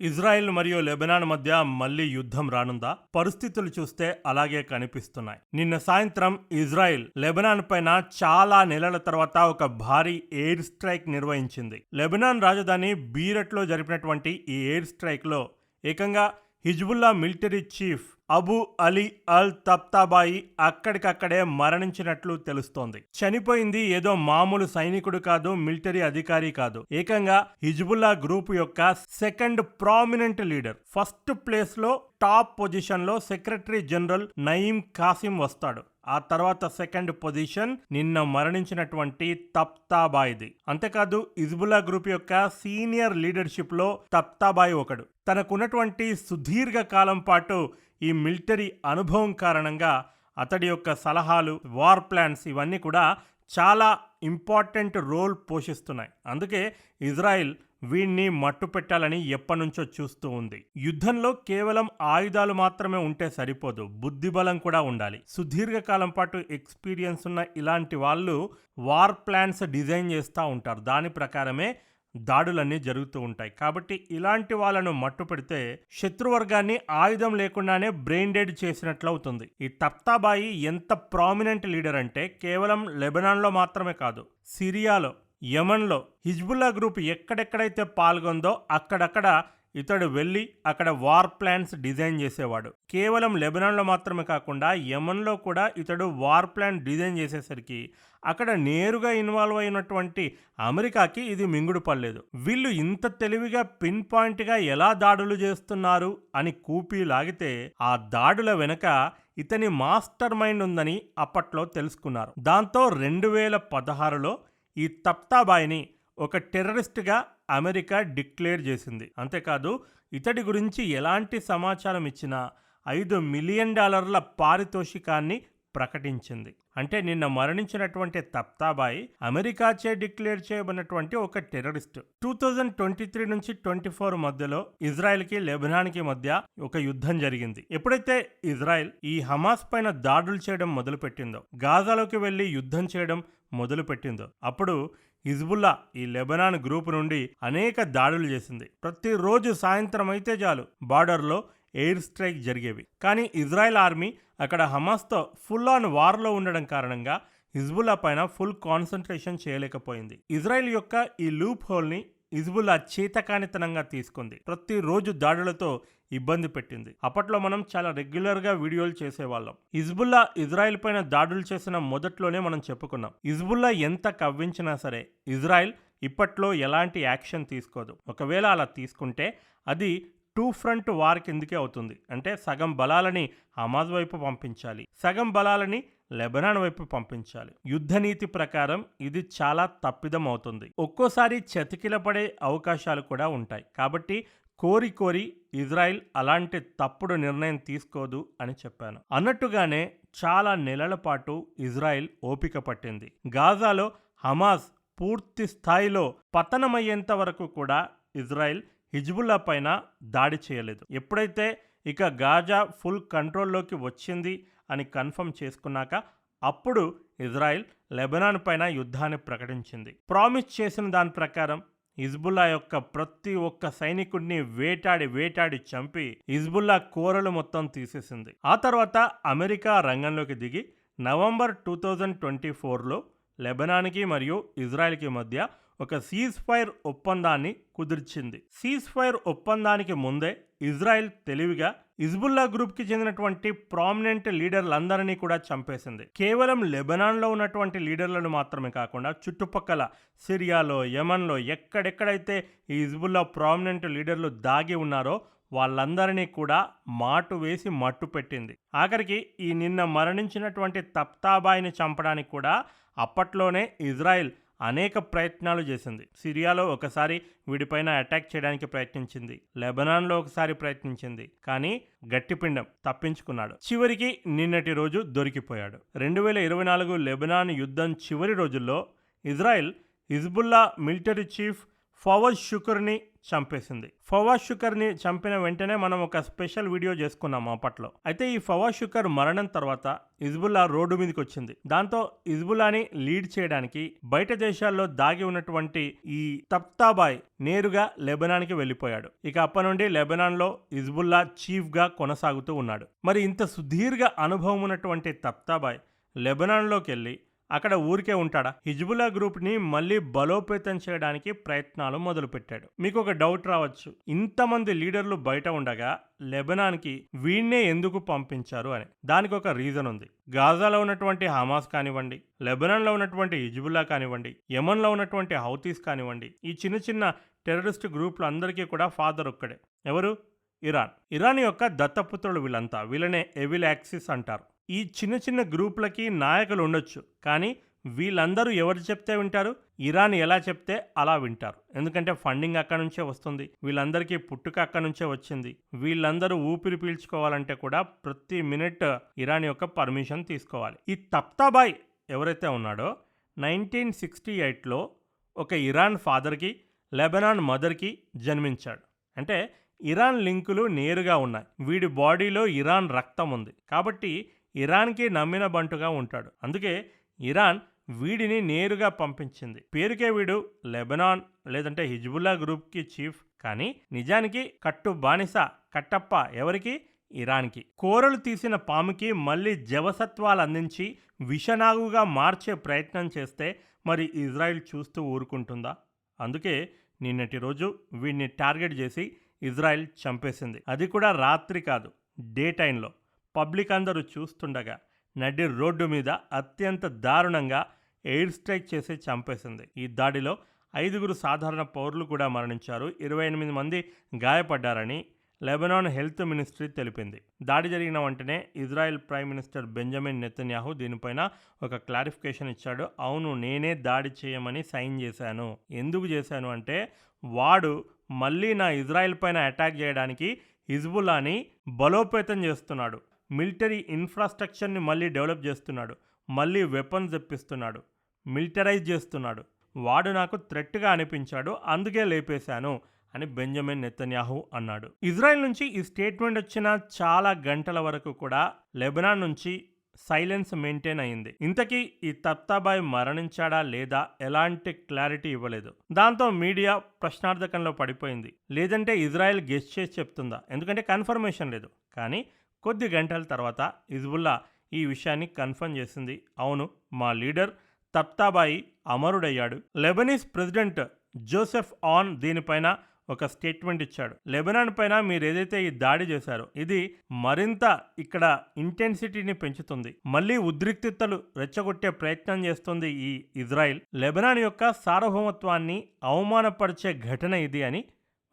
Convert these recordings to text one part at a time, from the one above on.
Israel మరియు Lebanon మధ్య మళ్ళీ యుద్ధం రానుందా? పరిస్థితులు చూస్తే అలాగే కనిపిస్తున్నాయి. నిన్న సాయంత్రం ఇజ్రాయెల్ లెబనాన్ పైన చాలా నెలల తర్వాత ఒక భారీ ఎయిర్ స్ట్రైక్ నిర్వహించింది. లెబనాన్ రాజధాని బీరట్లో జరిపినటువంటి ఈ ఎయిర్ స్ట్రైక్లో ఏకంగా Hezbollah military chief Abu Ali al Tabatabai అక్కడికక్కడే మరణించినట్లు తెలుస్తోంది. చనిపోయింది ఏదో మామూలు సైనికుడు కాదు మిలిటరీ అధికారి కాదు. ఏకంగా హిజ్బుల్లా గ్రూప్ యొక్క సెకండ్ ప్రామినెంట్ లీడర్. ఫస్ట్ ప్లేస్లో టాప్ పొజిషన్లో సెక్రటరీ జనరల్ నయీం కాసిం వస్తాడు. ఆ తర్వాత సెకండ్ పొజిషన్ నిన్న మరణించినటువంటి తప్తాబాయిది. అంతేకాదు ఇజ్బుల్లా గ్రూప్ యొక్క సీనియర్ లీడర్షిప్లో తప్తాబాయి ఒకడు. తనకున్నటువంటి సుదీర్ఘ కాలం పాటు ఈ మిలిటరీ అనుభవం కారణంగా అతడి యొక్క సలహాలు వార్ ప్లాన్స్ ఇవన్నీ కూడా చాలా ఇంపార్టెంట్ రోల్ పోషిస్తున్నాయి. అందుకే ఇజ్రాయెల్ వీణ్ణి మట్టు పెట్టాలని ఎప్పటినుంచో చూస్తూ ఉంది. యుద్ధంలో కేవలం ఆయుధాలు మాత్రమే ఉంటే సరిపోదు బుద్ధిబలం కూడా ఉండాలి. సుదీర్ఘకాలం పాటు ఎక్స్పీరియన్స్ ఉన్న ఇలాంటి వాళ్ళు వార్ ప్లాన్స్ డిజైన్ చేస్తూ ఉంటారు. దాని ప్రకారమే దాడులన్నీ జరుగుతూ ఉంటాయి. కాబట్టి ఇలాంటి వాళ్ళను మట్టు పెడితే శత్రువర్గాన్ని ఆయుధం లేకుండానే బ్రెయిన్ డెడ్ చేసినట్లు అవుతుంది ఈ తప్తాబాయి ఎంత ప్రామినెంట్ లీడర్ అంటే కేవలం లెబనాన్లో మాత్రమే కాదు సిరియాలో యమన్లో హిజ్బుల్లా గ్రూప్ ఎక్కడెక్కడైతే పాల్గొందో అక్కడక్కడ ఇతడు వెళ్ళి అక్కడ వార్ ప్లాన్స్ డిజైన్ చేసేవాడు. కేవలం లెబనాన్లో మాత్రమే కాకుండా యమన్లో కూడా ఇతడు వార్ ప్లాన్ డిజైన్ చేసేసరికి అక్కడ నేరుగా ఇన్వాల్వ్ అయినటువంటి అమెరికాకి ఇది మింగుడు పడలేదు. వీళ్ళు ఇంత తెలివిగా పిన్ పాయింట్గా ఎలా దాడులు చేస్తున్నారు అని కూపి లాగితే ఆ దాడుల వెనక ఇతని మాస్టర్ మైండ్ ఉందని అప్పట్లో తెలుసుకున్నారు. దాంతో రెండు వేల పదహారులో ఈ తప్తాబాయిని ఒక టెర్రరిస్ట్గా అమెరికా డిక్లేర్ చేసింది. అంతేకాదు ఇతడి గురించి ఎలాంటి సమాచారం ఇచ్చినా ఐదు మిలియన్ డాలర్ల పారితోషికాన్ని ప్రకటించింది. అంటే నిన్న మరణించినటువంటి తప్తాబాయి అమెరికాచే డిక్లేర్ చేయబడినటువంటి ఒక terrorist. Two thousand twenty three నుంచి ట్వంటీ ఫోర్ మధ్యలో ఇజ్రాయెల్కి లెబనాన్కి మధ్య ఒక యుద్ధం జరిగింది. ఎప్పుడైతే ఇజ్రాయెల్ ఈ హమాస్ పైన దాడులు చేయడం మొదలుపెట్టిందో గాజాలోకి వెళ్ళి యుద్ధం చేయడం మొదలుపెట్టిందో. అప్పుడు హిజ్బుల్లా ఈ లెబనాన్ గ్రూప్ నుండి అనేక దాడులు చేసింది. ప్రతిరోజు సాయంత్రం అయితే చాలు బార్డర్లో ఎయిర్ స్ట్రైక్ జరిగేవి. కానీ ఇజ్రాయెల్ ఆర్మీ అక్కడ హమాస్తో ఫుల్ ఆన్ వార్లో ఉండడం కారణంగా హిజ్బుల్లా పైన ఫుల్ కాన్సన్ట్రేషన్ చేయలేకపోయింది. ఇజ్రాయెల్ యొక్క ఈ లూప్ హోల్ని హిజ్బుల్లా చేతకానితనంగా తీసుకుంది. ప్రతిరోజు దాడులతో ఇబ్బంది పెట్టింది. అప్పట్లో మనం చాలా రెగ్యులర్గా వీడియోలు చేసేవాళ్ళం. హిజ్బుల్లా ఇజ్రాయెల్ పైన దాడులు చేసిన మొదట్లోనే మనం చెప్పుకున్నాం. హిజ్బుల్లా ఎంత కవ్వించినా సరే ఇజ్రాయెల్ ఇప్పట్లో ఎలాంటి యాక్షన్ తీసుకోదు. ఒకవేళ అలా తీసుకుంటే అది టూ ఫ్రంట్ వార్ కిందకే అవుతుంది. అంటే సగం బలాలని హమాజ్ వైపు పంపించాలి. సగం బలాలని లెబనాన్ వైపు పంపించాలి. యుద్ధ నీతి ప్రకారం ఇది చాలా తప్పిదం అవుతుంది. ఒక్కోసారి చతికిలపడే అవకాశాలు కూడా ఉంటాయి. కాబట్టి కోరి కోరి ఇజ్రాయిల్ అలాంటి తప్పుడు నిర్ణయం తీసుకోదు అని చెప్పాను. అన్నట్టుగానే చాలా నెలల పాటు ఇజ్రాయిల్ ఓపిక పట్టింది. గాజాలో హమాస్ పూర్తి స్థాయిలో పతనమయ్యేంత వరకు కూడా ఇజ్రాయిల్ హిజ్బుల్లా పైన దాడి చేయలేదు. ఎప్పుడైతే ఇక గాజా ఫుల్ కంట్రోల్లోకి వచ్చింది అని కన్ఫర్మ్ చేసుకున్నాక అప్పుడు ఇజ్రాయిల్ లెబనాన్ పైన యుద్ధాన్ని ప్రకటించింది. ప్రామిస్ చేసిన దాని ప్రకారం హిజ్బుల్లా యొక్క ప్రతి ఒక్క సైనికుడిని వేటాడి వేటాడి చంపి హిజ్బుల్లా కూరలు మొత్తం తీసేసింది. ఆ తర్వాత అమెరికా రంగంలోకి దిగి నవంబర్ టూ థౌజండ్ ట్వంటీ ఫోర్లో లెబనాన్కి మరియు ఇజ్రాయెల్కి మధ్య ఒక సీజ్ ఫైర్ ఒప్పందాన్ని కుదిర్చింది. సీజ్ ఫైర్ ఒప్పందానికి ముందే ఇజ్రాయెల్ తెలివిగా ఇజ్బుల్లా గ్రూప్కి చెందినటువంటి ప్రామినెంట్ లీడర్లందరినీ కూడా చంపేసింది. కేవలం లెబనాన్లో ఉన్నటువంటి లీడర్లను మాత్రమే కాకుండా చుట్టుపక్కల సిరియాలో యమన్లో ఎక్కడెక్కడైతే ఈ ఇజ్బుల్లా ప్రామినెంట్ లీడర్లు దాగి ఉన్నారో వాళ్ళందరినీ కూడా మాటు వేసి మట్టు పెట్టింది. ఆఖరికి ఈ నిన్న మరణించినటువంటి తప్తాబాయిని చంపడానికి కూడా అప్పట్లోనే ఇజ్రాయెల్ అనేక ప్రయత్నాలు చేసింది. సిరియాలో ఒకసారి వీడిపైన అటాక్ చేయడానికి ప్రయత్నించింది. లెబనాన్లో ఒకసారి ప్రయత్నించింది. కానీ గట్టిపిండం తప్పించుకున్నాడు. చివరికి నిన్నటి రోజు దొరికిపోయాడు. రెండు వేల ఇరవై నాలుగు లెబనాన్ యుద్ధం చివరి రోజుల్లో Israel Hezbollah military chief Fawaz షుకర్ని చంపేసింది. ఫవాజ్ షుకర్ని చంపిన వెంటనే మనం ఒక స్పెషల్ వీడియో చేసుకున్నాం అప్పట్లో. అయితే ఈ ఫవాజ్ షుకర్ మరణం తర్వాత ఇజ్బుల్లా రోడ్డు మీదకి వచ్చింది దాంతో ఇజ్బుల్లాని లీడ్ చేయడానికి బయట దేశాల్లో దాగి ఉన్నటువంటి ఈ తప్తాబాయ్ నేరుగా లెబనాన్కి వెళ్ళిపోయాడు. ఇక అప్పటి నుండి లెబనాన్లో ఇజ్బుల్లా చీఫ్గా కొనసాగుతూ ఉన్నాడు. మరి ఇంత సుదీర్ఘ అనుభవం ఉన్నటువంటి తప్తాబాయ్ లెబనాన్లోకి వెళ్ళి అక్కడ ఊరికే ఉంటాడా? హిజ్బుల్లా గ్రూప్ని మళ్ళీ బలోపేతం చేయడానికి ప్రయత్నాలు మొదలుపెట్టాడు. మీకు ఒక డౌట్ రావచ్చు. ఇంతమంది లీడర్లు బయట ఉండగా లెబనాన్కి వీణ్ణే ఎందుకు పంపించారు అని. దానికి ఒక రీజన్ ఉంది. గాజాలో ఉన్నటువంటి హమాస్ కానివ్వండి లెబనాన్లో ఉన్నటువంటి హిజ్బుల్లా కానివ్వండి యమన్లో ఉన్నటువంటి హౌతీస్ కానివ్వండి ఈ చిన్న చిన్న టెర్రరిస్ట్ గ్రూపులు అందరికీ కూడా ఫాదర్ ఒక్కడే. ఎవరు? ఇరాన్. ఇరాన్ యొక్క దత్తపుత్రులు వీళ్ళంతా. వీళ్ళనే ఎవిల్ యాక్సిస్ అంటారు. ఈ చిన్న చిన్న గ్రూపులకి నాయకులు ఉండొచ్చు కానీ వీళ్ళందరూ ఎవరు చెప్తే వింటారు? ఇరాన్ ఎలా చెప్తే అలా వింటారు. ఎందుకంటే ఫండింగ్ అక్కడ నుంచే వస్తుంది. వీళ్ళందరికీ పుట్టుక అక్కడ నుంచే వచ్చింది. వీళ్ళందరూ ఊపిరి పీల్చుకోవాలంటే కూడా ప్రతి మినిట్ ఇరాన్ యొక్క పర్మిషన్ తీసుకోవాలి. ఈ తప్తాబాయ్ ఎవరైతే ఉన్నాడో నైన్టీన్ సిక్స్టీ ఎయిట్లో ఒక ఇరాన్ ఫాదర్కి లెబనాన్ మదర్కి జన్మించాడు. అంటే ఇరాన్ లింకులు నేరుగా ఉన్నాయి. వీడి బాడీలో ఇరాన్ రక్తం ఉంది. కాబట్టి ఇరాన్కి నమ్మిన బంటుగా ఉంటాడు. అందుకే ఇరాన్ వీడిని నేరుగా పంపించింది. పేరుకే వీడు లెబనాన్ లేదంటే హిజ్బుల్లా గ్రూప్కి చీఫ్. కానీ నిజానికి కట్టు బానిస కట్టప్ప ఎవరికి? ఇరాన్కి. కోరలు తీసిన పాముకి మళ్ళీ జవసత్వాలు అందించి విషనాగుగా మార్చే ప్రయత్నం చేస్తే మరి ఇజ్రాయిల్ చూస్తూ ఊరుకుంటుందా? అందుకే నిన్నటి రోజు వీడిని టార్గెట్ చేసి ఇజ్రాయెల్ చంపేసింది. అది కూడా రాత్రి కాదు డే టైంలో పబ్లిక్ అందరూ చూస్తుండగా నడి రోడ్డు మీద అత్యంత దారుణంగా ఎయిర్ స్ట్రైక్ చేసి చంపేసింది. ఈ దాడిలో ఐదుగురు సాధారణ పౌరులు కూడా మరణించారు. ఇరవై ఎనిమిది మంది గాయపడ్డారని లెబనాన్ హెల్త్ మినిస్ట్రీ తెలిపింది. దాడి జరిగిన వెంటనే Israel prime minister Benjamin Netanyahu దీనిపైన ఒక క్లారిఫికేషన్ ఇచ్చాడు. అవును నేనే దాడి చేయమని సైన్ చేశాను. ఎందుకు చేశాను అంటే వాడు మళ్ళీ నా ఇజ్రాయెల్ పైన అటాక్ చేయడానికి హిజ్బుల్లాని బలోపేతం చేస్తున్నాడు. మిలిటరీ ఇన్ఫ్రాస్ట్రక్చర్ని మళ్ళీ డెవలప్ చేస్తున్నాడు. మళ్ళీ వెపన్స్ తెప్పిస్తున్నాడు. మిలిటరైజ్ చేస్తున్నాడు. వాడు నాకు థ్రెట్గా అనిపించాడు. అందుకే లేపేశాను అని బెంజమిన్ నెతన్యాహు అన్నాడు. ఇజ్రాయెల్ నుంచి ఈ స్టేట్మెంట్ వచ్చిన చాలా గంటల వరకు కూడా లెబనాన్ నుంచి సైలెన్స్ మెయింటైన్ అయింది. ఇంతకీ ఈ తత్తాబాయ్ మరణించాడా లేదా ఎలాంటి క్లారిటీ ఇవ్వలేదు. దాంతో మీడియా ప్రశ్నార్థకంలో పడిపోయింది. లేదంటే ఇజ్రాయెల్ గెస్ట్ చేసి చెప్తుందా? ఎందుకంటే కన్ఫర్మేషన్ లేదు. కానీ కొద్ది గంటల తర్వాత హిజ్బుల్లా ఈ విషయాన్ని కన్ఫర్మ్ చేసింది. అవును మా లీడర్ తప్తాబాయి అమరుడయ్యాడు. లెబనీస్ ప్రెసిడెంట్ జోసెఫ్ ఆన్ దీనిపైన ఒక స్టేట్మెంట్ ఇచ్చాడు. లెబనాన్ పైన మీరు ఏదైతే ఈ దాడి చేశారో ఇది మరింత ఇక్కడ ఇంటెన్సిటీని పెంచుతుంది. మళ్ళీ ఉద్రిక్తతలు రెచ్చగొట్టే ప్రయత్నం చేస్తుంది ఈ ఇజ్రాయిల్. లెబనాన్ యొక్క సార్వభౌమత్వాన్ని అవమానపరిచే ఘటన ఇది అని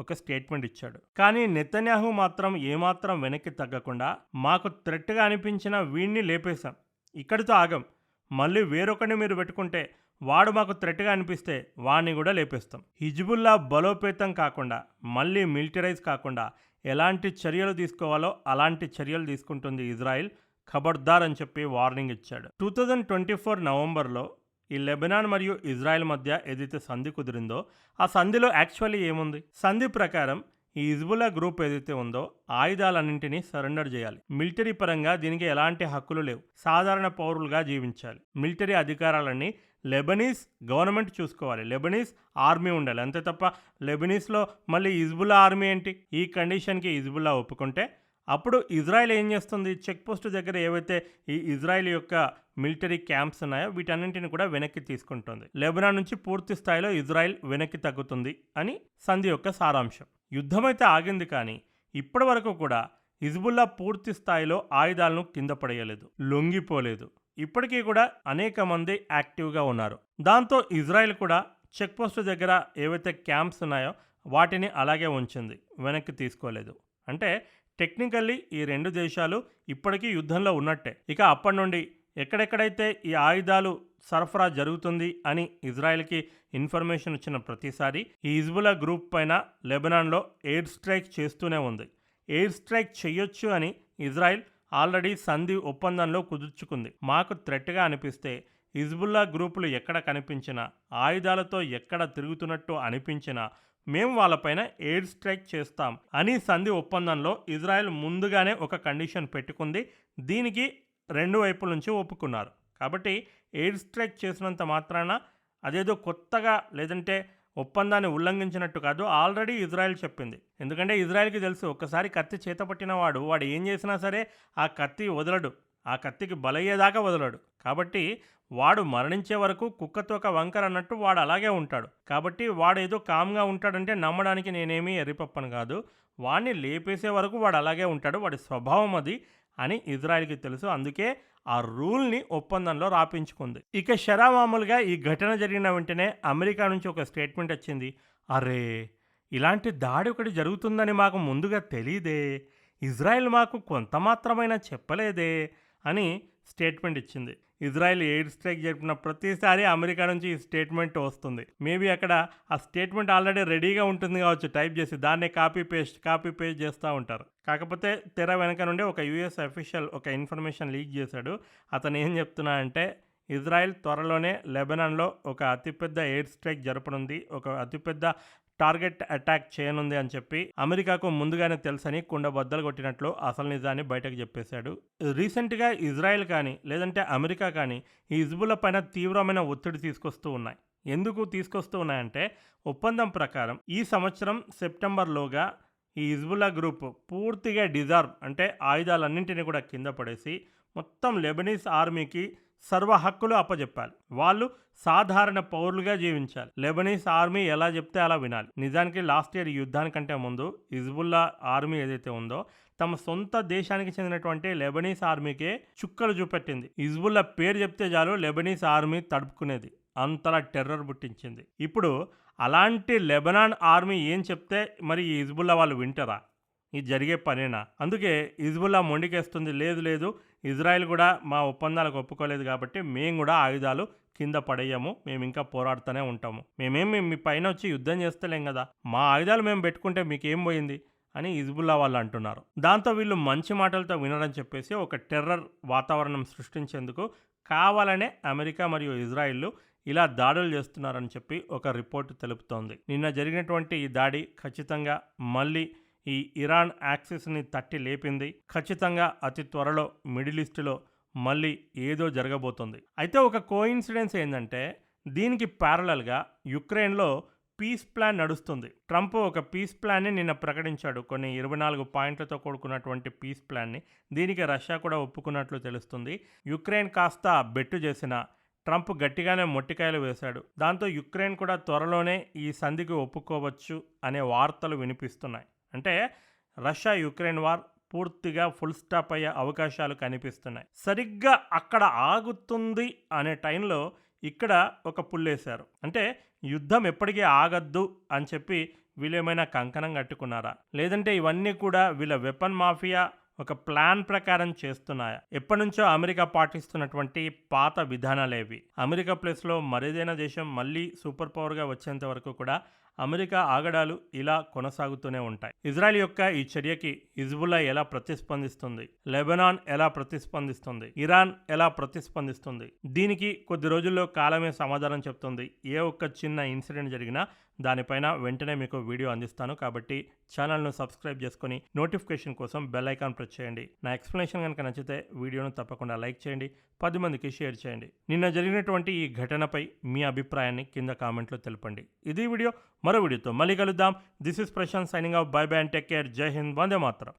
ఒక స్టేట్మెంట్ ఇచ్చాడు. కానీ నెతన్యాహు మాత్రం ఏమాత్రం వెనక్కి తగ్గకుండా మాకు థ్రెట్గా అనిపించిన వీడిని లేపేశాం. ఇక్కడితో ఆగం. మళ్ళీ వేరొకరిని మీరు పెట్టుకుంటే వాడు మాకు థ్రెట్గా అనిపిస్తే వాడిని కూడా లేపేస్తాం. హిజ్బుల్లా బలోపేతం కాకుండా మళ్ళీ మిలిటరైజ్ కాకుండా ఎలాంటి చర్యలు తీసుకోవాలో అలాంటి చర్యలు తీసుకుంటుంది ఇజ్రాయిల్. ఖబర్దార్ అని చెప్పి వార్నింగ్ ఇచ్చాడు. టూ థౌజండ్ ట్వంటీ ఫోర్ నవంబర్లో ఈ లెబనాన్ మరియు ఇజ్రాయెల్ మధ్య ఏదైతే సంధి కుదిరిందో ఆ సంధిలో యాక్చువల్లీ ఏముంది? సంధి ప్రకారం ఈ ఇజ్బుల్లా గ్రూప్ ఏదైతే ఉందో ఆయుధాలన్నింటినీ సరెండర్ చేయాలి. మిలిటరీ పరంగా దీనికి ఎలాంటి హక్కులు లేవు. సాధారణ పౌరులుగా జీవించాలి. మిలిటరీ అధికారాలన్నీ లెబనీస్ గవర్నమెంట్ చూసుకోవాలి. లెబనీస్ ఆర్మీ ఉండాలి. అంతే తప్ప లెబనీస్లో మళ్ళీ ఇజ్బుల్లా ఆర్మీ ఏంటి? ఈ కండిషన్కి ఇజ్బుల్లా ఒప్పుకుంటే అప్పుడు ఇజ్రాయెల్ ఏం చేస్తుంది? చెక్ పోస్ట్ దగ్గర ఏవైతే ఈ ఇజ్రాయెల్ యొక్క మిలిటరీ క్యాంప్స్ ఉన్నాయో వీటన్నింటిని కూడా వెనక్కి తీసుకుంటుంది. లెబనాన్ నుంచి పూర్తి స్థాయిలో ఇజ్రాయెల్ వెనక్కి తగ్గుతుంది అని సంధి యొక్క సారాంశం. యుద్ధమైతే ఆగింది కానీ ఇప్పటి వరకు కూడా హిజ్బుల్లా పూర్తి స్థాయిలో ఆయుధాలను కింద పడేయలేదు లొంగిపోలేదు. ఇప్పటికీ కూడా అనేక మంది యాక్టివ్గా ఉన్నారు. దాంతో ఇజ్రాయెల్ కూడా చెక్పోస్ట్ దగ్గర ఏవైతే క్యాంప్స్ ఉన్నాయో వాటిని అలాగే ఉంచింది వెనక్కి తీసుకోలేదు. అంటే టెక్నికల్లీ ఈ రెండు దేశాలు ఇప్పటికీ యుద్ధంలో ఉన్నట్టే. ఇక అప్పటి నుండి ఎక్కడెక్కడైతే ఈ ఆయుధాలు సరఫరా జరుగుతుంది అని ఇజ్రాయెల్కి ఇన్ఫర్మేషన్ వచ్చిన ప్రతిసారి ఈ హిజ్బుల్లా గ్రూప్ పైన లెబనాన్లో ఎయిర్ స్ట్రైక్ చేస్తూనే ఉంది. ఎయిర్ స్ట్రైక్ చేయొచ్చు అని ఇజ్రాయెల్ ఆల్రెడీ సంధి ఒప్పందంలో కుదుర్చుకుంది. మాకు థ్రెట్గా అనిపిస్తే హిజ్బుల్లా గ్రూపులు ఎక్కడ కనిపించినా ఆయుధాలతో ఎక్కడ తిరుగుతున్నట్టు అనిపించినా మేము వాళ్ళపైన ఎయిర్ స్ట్రైక్ చేస్తాం అని సంధి ఒప్పందంలో ఇజ్రాయెల్ ముందుగానే ఒక కండిషన్ పెట్టుకుంది. దీనికి రెండు వైపుల నుంచి ఒప్పుకున్నారు. కాబట్టి ఎయిర్ స్ట్రైక్ చేసినంత మాత్రాన అదేదో కొత్తగా లేదంటే ఒప్పందాన్ని ఉల్లంఘించినట్టు కాదు ఆల్రెడీ ఇజ్రాయెల్ చెప్పింది. ఎందుకంటే ఇజ్రాయెల్కి తెలుసు ఒక్కసారి కత్తి చేతపట్టిన వాడు వాడు ఏం చేసినా సరే ఆ కత్తి వదలడు. ఆ కత్తికి బలయ్యేదాకా వదలడు. కాబట్టి వాడు మరణించే వరకు కుక్కతో ఒక వంకర అన్నట్టు వాడు అలాగే ఉంటాడు. కాబట్టి వాడు ఏదో కామ్గా ఉంటాడంటే నమ్మడానికి నేనేమీ ఎర్రిపప్పను కాదు. వాడిని లేపేసే వరకు వాడు అలాగే ఉంటాడు. వాడి స్వభావం అది. అని ఇజ్రాయెల్కి తెలుసు. అందుకే ఆ రూల్ని ఒప్పందంలో రాపించుకుంది. ఇక షరామామూలుగా ఈ ఘటన జరిగిన వెంటనే అమెరికా నుంచి ఒక స్టేట్మెంట్ వచ్చింది. అరే ఇలాంటి దాడి ఒకటి జరుగుతుందని మాకు ముందుగా తెలియదే ఇజ్రాయెల్ మాకు కొంత మాత్రమైనా చెప్పలేదే అని స్టేట్మెంట్ ఇచ్చింది. ఇజ్రాయెల్ ఎయిర్ స్ట్రైక్ జరిపిన ప్రతిసారి అమెరికా నుంచి ఈ స్టేట్మెంట్ వస్తుంది. మేబీ అక్కడ ఆ స్టేట్మెంట్ ఆల్రెడీ రెడీగా ఉంటుంది కావచ్చు టైప్ చేసి దాన్నే కాపీ పేస్ట్ కాపీ పేస్ట్ చేస్తూ ఉంటారు. కాకపోతే తెర వెనక నుండి ఒక యుఎస్ అఫీషియల్ ఒక ఇన్ఫర్మేషన్ లీక్ చేశాడు. అతను ఏం చెప్తున్నా అంటే ఇజ్రాయెల్ త్వరలోనే లెబనాన్లో ఒక అతిపెద్ద ఎయిర్ స్ట్రైక్ జరపనుంది. ఒక అతిపెద్ద టార్గెట్ అటాక్ చేయనుంది అని చెప్పి అమెరికాకు ముందుగానే తెలుసని కుండ బద్దలు కొట్టినట్లు అసలు నిజాన్ని బయటకు చెప్పేశాడు. రీసెంట్గా ఇజ్రాయెల్ కానీ లేదంటే అమెరికా కానీ ఈ హిజ్బుల్ల పైన తీవ్రమైన ఒత్తిడి తీసుకొస్తూ ఉన్నాయి. ఎందుకు తీసుకొస్తూ ఉన్నాయంటే ఒప్పందం ప్రకారం ఈ సంవత్సరం సెప్టెంబర్లోగా ఈ హిజ్బుల్లా గ్రూప్ పూర్తిగా డిజార్వ్ అంటే ఆయుధాలన్నింటినీ కూడా కింద పడేసి మొత్తం లెబనీస్ ఆర్మీకి సర్వ హక్కులు అప్పజెప్పాలి. వాళ్ళు సాధారణ పౌరులుగా జీవించాలి. లెబనీస్ ఆర్మీ ఎలా చెప్తే అలా వినాలి. నిజానికి లాస్ట్ ఇయర్ యుద్ధానికంటే ముందు హిజ్బుల్లా ఆర్మీ ఏదైతే ఉందో తమ సొంత దేశానికి చెందినటువంటి లెబనీస్ ఆర్మీకే చుక్కలు చూపెట్టింది. హిజ్బుల్లా పేరు చెప్తే చాలు లెబనీస్ ఆర్మీ తడుపుకునేది. అంతలా టెర్రర్ పుట్టించింది. ఇప్పుడు అలాంటి లెబనాన్ ఆర్మీ ఏం చెప్తే మరి ఈ హిజ్బుల్లా వాళ్ళు వింటారా? ఇది జరిగే పనేనా? అందుకే హిజ్బుల్లా మొండికేస్తుంది. లేదు లేదు. ఇజ్రాయెల్ కూడా మా ఒప్పందాలకు ఒప్పుకోలేదు కాబట్టి మేము కూడా ఆయుధాలు కింద పడేయము. మేము ఇంకా పోరాడుతూనే ఉంటాము. మేమేం మీ పైన వచ్చి యుద్ధం చేస్తలేం కదా. మా ఆయుధాలు మేము పెట్టుకుంటే మీకేం పోయింది? అని హిజ్బుల్లా వాళ్ళు అంటున్నారు. దాంతో వీళ్ళు మంచి మాటలతో వినరని చెప్పేసి ఒక టెర్రర్ వాతావరణం సృష్టించేందుకు కావాలనే అమెరికా మరియు ఇజ్రాయిల్ ఇలా దాడులు చేస్తున్నారని చెప్పి ఒక రిపోర్టు తెలుపుతోంది. నిన్న జరిగినటువంటి ఈ దాడి ఖచ్చితంగా మళ్ళీ ఈ ఇరాన్ యాక్సిస్ని తట్టి లేపింది. ఖచ్చితంగా అతి త్వరలో మిడిల్ ఈస్ట్లో మళ్ళీ ఏదో జరగబోతుంది. అయితే ఒక కోయిన్సిడెన్స్ ఏంటంటే దీనికి ప్యారలల్గా యుక్రెయిన్లో పీస్ ప్లాన్ నడుస్తుంది. ట్రంప్ ఒక పీస్ ప్లాన్ని నిన్న ప్రకటించాడు. కొన్ని ఇరవై నాలుగు పాయింట్లతో కూడుకున్నటువంటి పీస్ ప్లాన్ని దీనికి రష్యా కూడా ఒప్పుకున్నట్లు తెలుస్తుంది. యుక్రెయిన్ కాస్త బెట్టు చేసిన ట్రంప్ గట్టిగానే మొట్టికాయలు వేశాడు. దాంతో యుక్రెయిన్ కూడా త్వరలోనే ఈ సంధికి ఒప్పుకోవచ్చు అనే వార్తలు వినిపిస్తున్నాయి. అంటే రష్యా యుక్రెయిన్ వార్ పూర్తిగా ఫుల్ స్టాప్ అయ్యే అవకాశాలు కనిపిస్తున్నాయి. సరిగ్గా అక్కడ ఆగుతుంది అనే టైంలో ఇక్కడ ఒక పుల్లేశారు. అంటే యుద్ధం ఎప్పటికీ ఆగద్దు అని చెప్పి వీళ్ళేమైనా కంకణం కట్టుకున్నారా? లేదంటే ఇవన్నీ కూడా వీళ్ళ వెపన్ మాఫియా ఒక ప్లాన్ ప్రకారం చేస్తున్నాయా? ఎప్పటి నుంచో అమెరికా పాటిస్తున్నటువంటి పాత విధానాలేవి. అమెరికా ప్లేస్లో మరేదైనా దేశం మళ్ళీ సూపర్ పవర్గా వచ్చేంత వరకు కూడా అమెరికా ఆగడాలు ఇలా కొనసాగుతూనే ఉంటాయి. ఇజ్రాయెల్ యొక్క ఈ చర్యకి హిజ్బుల్లా ఎలా ప్రతిస్పందిస్తుంది? లెబనాన్ ఎలా ప్రతిస్పందిస్తుంది? ఇరాన్ ఎలా ప్రతిస్పందిస్తుంది? దీనికి కొద్ది రోజుల్లో కాలమే సమాధానం చెప్తుంది. ఏ ఒక్క చిన్న ఇన్సిడెంట్ జరిగినా దానిపైన వెంటనే మీకు వీడియో అందిస్తాను. కాబట్టి ఛానల్ను సబ్స్క్రైబ్ చేసుకొని నోటిఫికేషన్ కోసం బెల్ ఐకాన్ ప్రెస్ చేయండి. నా ఎక్స్ప్లెనేషన్ కనుక నచ్చితే వీడియోను తప్పకుండా లైక్ చేయండి. పది మందికి షేర్ చేయండి. నిన్న జరిగినటువంటి ఈ ఘటనపై మీ అభిప్రాయాన్ని కింద కామెంట్లో తెలపండి. ఇది వీడియో. మరో వీడియోతో మళ్ళీ కలుద్దాం. This is Prashant signing off. Bye bye and take care. Jai Hind. వందే మాత్రం.